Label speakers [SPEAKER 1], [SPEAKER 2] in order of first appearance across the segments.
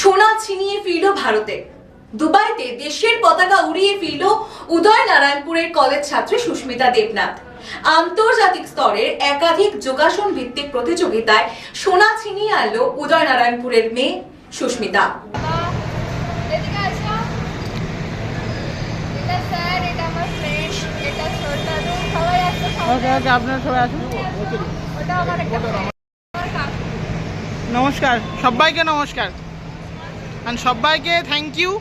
[SPEAKER 1] সোনা ছিনিয়ে ফিরল ভারতে। দুবাইতে দেশের পতাকা উড়িয়ে ফিরল উদয় নারায়ণপুরের কলেজ ছাত্রী সুস্মিতা দেবনাথ। আন্তর্জাতিক স্তরের একাধিক যোগাসন ভিত্তিক প্রতিযোগিতায় সোনা ছিনিয়ে আনলো উদয় নারায়ণপুরের মেয়ে সুস্মিতা।
[SPEAKER 2] নমস্কার সবাইকে নমস্কার। আর সবাইকে থ্যাংক ইউ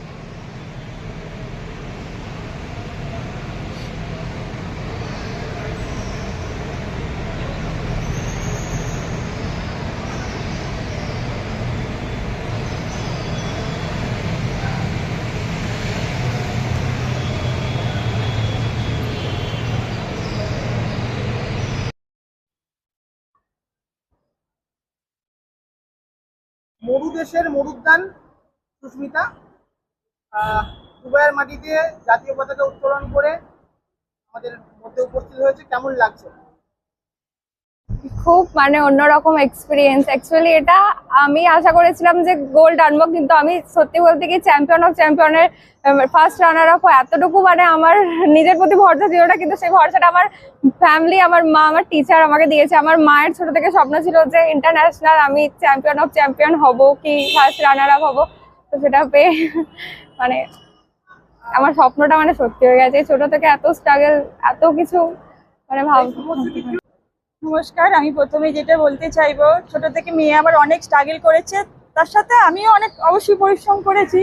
[SPEAKER 2] মরু দেশের মরুদ্যান সুস্মিতা দুবাইয়ের মাটিতে জাতীয় পতাকা উত্তোলন করে আমাদের মধ্যে উপস্থিত হয়েছে। কেমন লাগছে?
[SPEAKER 3] খুব মানে অন্যরকম এক্সপিরিয়েন্স অ্যাকচুয়ালি এটা আমি আশা করেছিলাম যে গোল্ড আনব, কিন্তু আমি সত্যি বলতে কি চ্যাম্পিয়ন অফ চ্যাম্পিয়নের ফার্স্ট রানার আপ এতটুকু মানে আমার নিজের প্রতি ভরসা ছিল না, কিন্তু সেই ভরসাটা আমার ফ্যামিলি আমার মা, আমার টিচার আমাকে দিয়েছে। আমার মায়ের ছোট থেকে স্বপ্ন ছিল যে ইন্টারন্যাশনাল আমি চ্যাম্পিয়ন অফ চ্যাম্পিয়ন হব কি ফার্স্ট রানার আপ হব। তো সেটা পেয়ে মানে আমার স্বপ্নটা মানে সত্যি হয়ে গেছে। ছোট থেকে এত স্ট্রাগল এত কিছু মানে ভাব
[SPEAKER 4] নমস্কার, আমি প্রথমে যেটা বলতে চাইব, ছোট থেকে মেয়ে আমার অনেক স্ট্রাগল করেছে। তার সাথে আমিও অনেক, অবশ্যই পরিশ্রম করেছি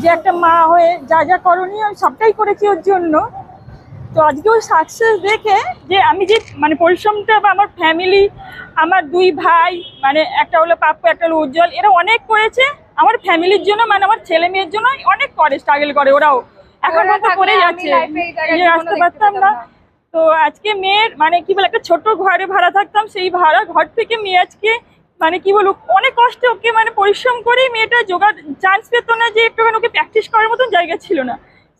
[SPEAKER 4] যে একটা মা হয়ে যা যা করণীয় আমি সবটাই করেছি ওর জন্য। তো আজকে ওই সাকসেস দেখে যে আমি যে মানে পরিশ্রমটা বা আমার ফ্যামিলি আমার দুই ভাই মানে একটা হলো পাপ্পু, একটা হলো উজ্জ্বল, এরা অনেক করেছে। ফ্যামিলির জন্য মানে আমার ছেলে মেয়ের জন্য অনেক করে স্ট্রাগল করে ওরাও। এখন করে যাচ্ছে। আসতে পারতাম না। তো আজকে মেয়ের মানে কি বলে একটা ছোট ঘরে ভাড়া থাকতাম সেই ভাড়া ঘর থেকে মেয়ে আজকে মানে কি বলব অনেক কষ্টে ওকে মানে পরিশ্রম করেই মেয়েটা জোগাড় চান্স পেতো না যে একটুখানি ওকে প্র্যাকটিস করার মতন জায়গা ছিল না।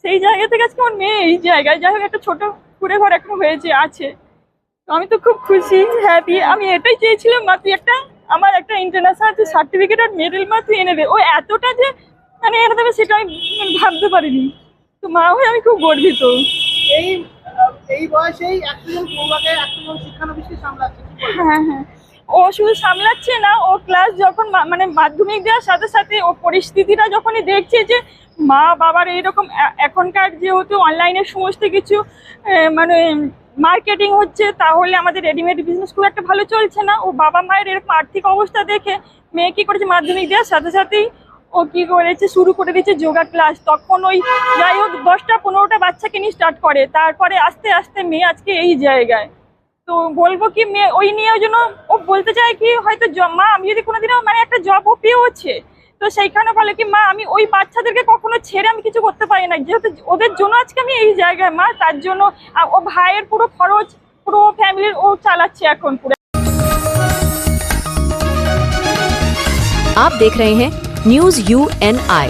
[SPEAKER 4] সেই জায়গা থেকে আজকে আমার মেয়ে এই জায়গায় যাই হোক একটা ছোট কুড়ে ঘর এখন হয়েছে আছে। আমি তো খুব খুশি হ্যাপি আমি এটাই চেয়েছিলাম মা তুই একটা ইন্টারন্যাশনাল যে সার্টিফিকেট আর মেডেল মা তুই এনে দে। ও এতটা যে মানে এনে দেবে সেটা আমি মানে ভাবতে পারিনি। তো মা হয়ে আমি খুব গর্বিত।
[SPEAKER 2] এই এই বয়সেই একশো জন পড়ুয়াকে একশো জন শিক্ষানবিশকে সামলাচ্ছে
[SPEAKER 4] হ্যাঁ হ্যাঁ। ও শুধু সামলাচ্ছে না ও ক্লাস যখন মানে মাধ্যমিক দেওয়ার সাথে সাথে ও পরিস্থিতিটা যখনই দেখছে যে মা বাবার এইরকম এখনকার যেহেতু অনলাইনের সমস্ত কিছু মানে মার্কেটিং হচ্ছে, তাহলে আমাদের রেডিমেড বিজনেস খুব একটা ভালো চলছে না। ও বাবা মায়ের এরকম আর্থিক অবস্থা দেখে মেয়ে কী করেছে মাধ্যমিক দেওয়ার সাথে সাথেই ও কি করেছে, শুরু করে দিয়েছে যোগা ক্লাস তখন ওই যাই হোক দশটা পনেরোটা বাচ্চাকে নিয়ে স্টার্ট করে। তারপরে আস্তে আস্তে মেয়ে আজকে এই জায়গায়। তো বলব কি, মেয়ে ওই নিয়ে ওই জন্য ও বলতে চায় কি, হয়তো মা আমি যদি কোনোদিনও মানে একটা জব ও পেয়েওছে তো সেইখানে বলে কি মা আমি ওই বাচ্চাদেরকে কখনো ছেড়ে আমি কিছু করতে পারি না যেহেতু ওদের জন্য আজকে আমি এই জায়গায় মা তার জন্য আ, ও ভাইয়ের পুরো খরচ পুরো ফ্যামিলির ও চালাচ্ছে এখন পুরো
[SPEAKER 5] आप देख रहे हैं न्यूज यू एन आई